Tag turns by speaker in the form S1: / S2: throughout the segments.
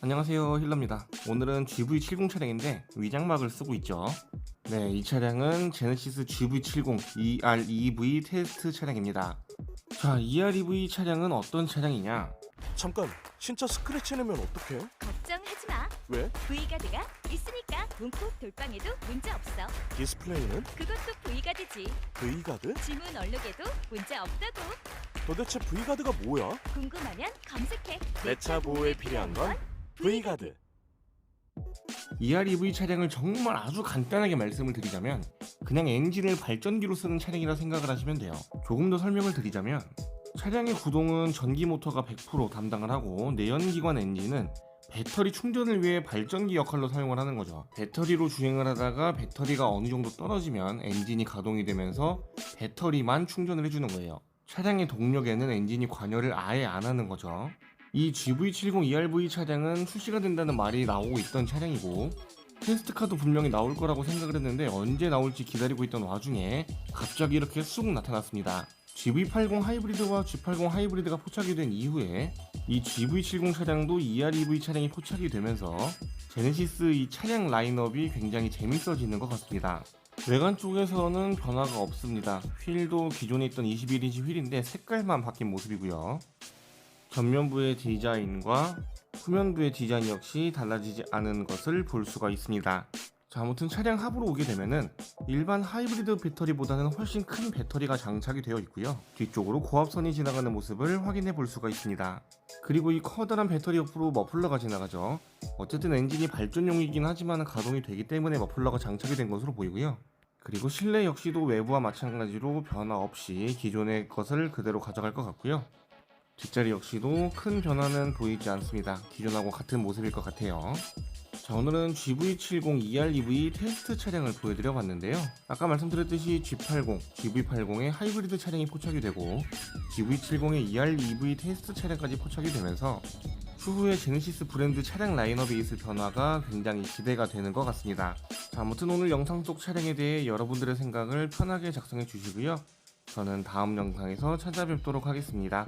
S1: 안녕하세요 힐러입니다 오늘은 GV70 차량인데 위장막을 쓰고 있죠 네 이 차량은 제네시스 GV70 EREV 테스트 차량입니다 자 EREV 차량은 어떤 차량이냐
S2: 잠깐 진짜 스크래치 내면 어떡해?
S3: 걱정하지 마.
S2: 왜?
S3: V가드가 문콕 돌방에도 문제 없어.
S2: 디스플레이는
S3: 그것도 V가드지.
S2: V가드?
S3: 지문 얼룩에도 문제 없다고.
S2: 도대체 V가드가 뭐야?
S3: 궁금하면 검색해.
S2: 내 차 보호에 필요한 건 V가드
S1: EREV 차량을 정말 아주 간단하게 말씀을 드리자면 그냥 엔진을 발전기로 쓰는 차량이라 생각을 하시면 돼요 조금 더 설명을 드리자면 차량의 구동은 전기 모터가 100% 담당을 하고 내연기관 엔진은 배터리 충전을 위해 발전기 역할로 사용을 하는 거죠. 배터리로 주행을 하다가 배터리가 어느 정도 떨어지면 엔진이 가동이 되면서 배터리만 충전을 해주는 거예요. 차량의 동력에는 엔진이 관여를 아예 안 하는 거죠. 이 GV70 ERV 차량은 출시가 된다는 말이 나오고 있던 차량이고 테스트카도 분명히 나올 거라고 생각을 했는데 언제 나올지 기다리고 있던 와중에 갑자기 이렇게 쑥 나타났습니다. GV80 하이브리드와 G80 하이브리드가 포착이 된 이후에 이 GV70 차량도 EREV 차량이 포착이 되면서 제네시스 이 차량 라인업이 굉장히 재밌어지는 것 같습니다. 외관 쪽에서는 변화가 없습니다. 휠도 기존에 있던 21인치 휠인데 색깔만 바뀐 모습이고요. 전면부의 디자인과 후면부의 디자인 역시 달라지지 않은 것을 볼 수가 있습니다. 자, 아무튼 차량 하부로 오게 되면은 일반 하이브리드 배터리보다는 훨씬 큰 배터리가 장착이 되어 있고요. 뒤쪽으로 고압선이 지나가는 모습을 확인해 볼 수가 있습니다. 그리고 이 커다란 배터리 옆으로 머플러가 지나가죠. 어쨌든 엔진이 발전용이긴 하지만 가동이 되기 때문에 머플러가 장착이 된 것으로 보이고요. 그리고 실내 역시도 외부와 마찬가지로 변화 없이 기존의 것을 그대로 가져갈 것 같고요. 뒷자리 역시도 큰 변화는 보이지 않습니다. 기존하고 같은 모습일 것 같아요. 자, 오늘은 GV70 EREV 테스트 차량을 보여드려 봤는데요. 아까 말씀드렸듯이 G80, GV80의 하이브리드 차량이 포착이 되고 GV70의 EREV 테스트 차량까지 포착이 되면서 추후에 제네시스 브랜드 차량 라인업에 있을 변화가 굉장히 기대가 되는 것 같습니다. 자, 아무튼 오늘 영상 속 차량에 대해 여러분들의 생각을 편하게 작성해 주시고요. 저는 다음 영상에서 찾아뵙도록 하겠습니다.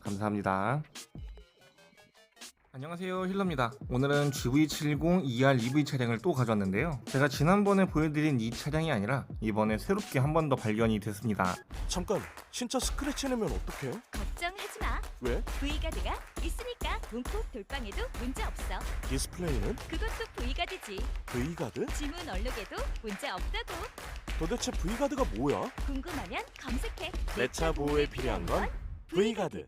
S1: 감사합니다. 안녕하세요 힐러입니다 오늘은 GV70 ER EV 차량을 또 가져왔는데요 제가 지난번에 보여드린 이 차량이 아니라 이번에 새롭게 한 번 더 발견이 됐습니다
S2: 잠깐 진짜 스크래치 내면 어떡해?
S3: 걱정하지 마.
S2: 왜?
S3: V가드가 있으니까 문콕 돌방에도 문제 없어.
S2: 디스플레이는
S3: 그것도 V가드지.
S2: V가드?
S3: 지문 얼룩에도 문제 없다고.
S2: 도대체 V가드가 뭐야?
S3: 궁금하면 검색해.
S2: 내 차 보호에 필요한 건 V가드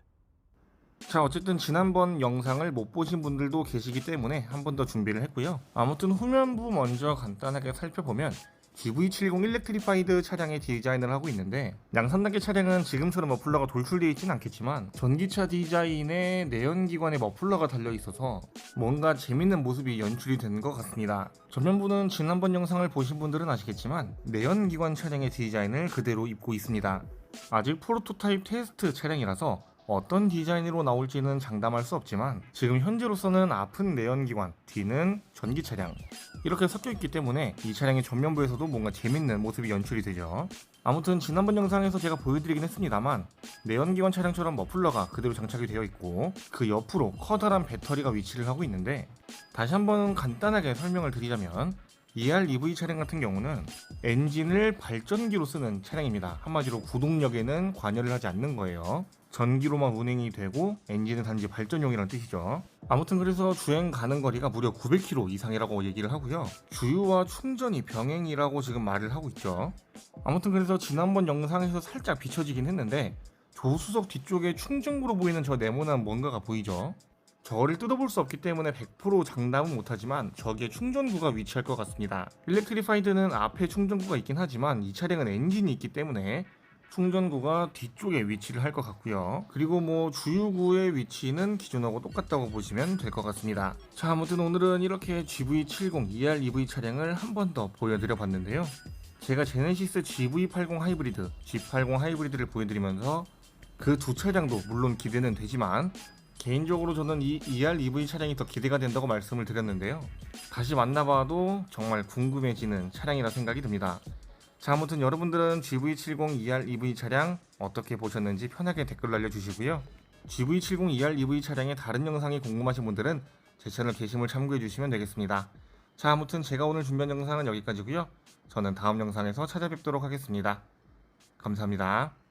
S1: 자 어쨌든 지난번 영상을 못 보신 분들도 계시기 때문에 한 번 더 준비를 했고요 아무튼 후면부 먼저 간단하게 살펴보면 GV70 일렉트리파이드 차량의 디자인을 하고 있는데 양산단계 차량은 지금처럼 머플러가 돌출되어 있지는 않겠지만 전기차 디자인에 내연기관에 머플러가 달려 있어서 뭔가 재밌는 모습이 연출이 되는 것 같습니다. 전면부는 지난번 영상을 보신 분들은 아시겠지만 내연기관 차량의 디자인을 그대로 입고 있습니다. 아직 프로토타입 테스트 차량이라서 어떤 디자인으로 나올지는 장담할 수 없지만 지금 현재로서는 앞은 내연기관, 뒤는 전기 차량 이렇게 섞여 있기 때문에 이 차량의 전면부에서도 뭔가 재밌는 모습이 연출이 되죠. 아무튼 지난번 영상에서 제가 보여드리긴 했습니다만 내연기관 차량처럼 머플러가 그대로 장착이 되어 있고 그 옆으로 커다란 배터리가 위치를 하고 있는데 다시 한번 간단하게 설명을 드리자면 ER-EV 차량 같은 경우는 엔진을 발전기로 쓰는 차량입니다. 한마디로 구동력에는 관여를 하지 않는 거예요. 전기로만 운행이 되고 엔진은 단지 발전용이라는 뜻이죠. 아무튼 그래서 주행 가는 거리가 무려 900km 이상이라고 얘기를 하고요. 주유와 충전이 병행이라고 지금 말을 하고 있죠. 아무튼 그래서 지난번 영상에서 살짝 비춰지긴 했는데 조수석 뒤쪽에 충전구로 보이는 저 네모난 뭔가가 보이죠. 저를 뜯어볼 수 없기 때문에 100% 장담은 못하지만 저기에 충전구가 위치할 것 같습니다. 일렉트리파이드는 앞에 충전구가 있긴 하지만 이 차량은 엔진이 있기 때문에 충전구가 뒤쪽에 위치를 할 것 같고요. 그리고 뭐 주유구의 위치는 기존하고 똑같다고 보시면 될 것 같습니다. 자, 아무튼 오늘은 이렇게 GV70 ER-EV 차량을 한 번 더 보여드려 봤는데요. 제가 제네시스 GV80 하이브리드, G80 하이브리드를 보여드리면서 그 두 차량도 물론 기대는 되지만 개인적으로 저는 이 ER-EV 차량이 더 기대가 된다고 말씀을 드렸는데요. 다시 만나봐도 정말 궁금해지는 차량이라 생각이 듭니다. 자, 아무튼 여러분들은 GV70ER EV 차량 어떻게 보셨는지 편하게 댓글 날려주시고요. GV70ER EV 차량의 다른 영상이 궁금하신 분들은 제 채널 게시물 참고해 주시면 되겠습니다. 자, 아무튼 제가 오늘 준비한 영상은 여기까지고요. 저는 다음 영상에서 찾아뵙도록 하겠습니다. 감사합니다.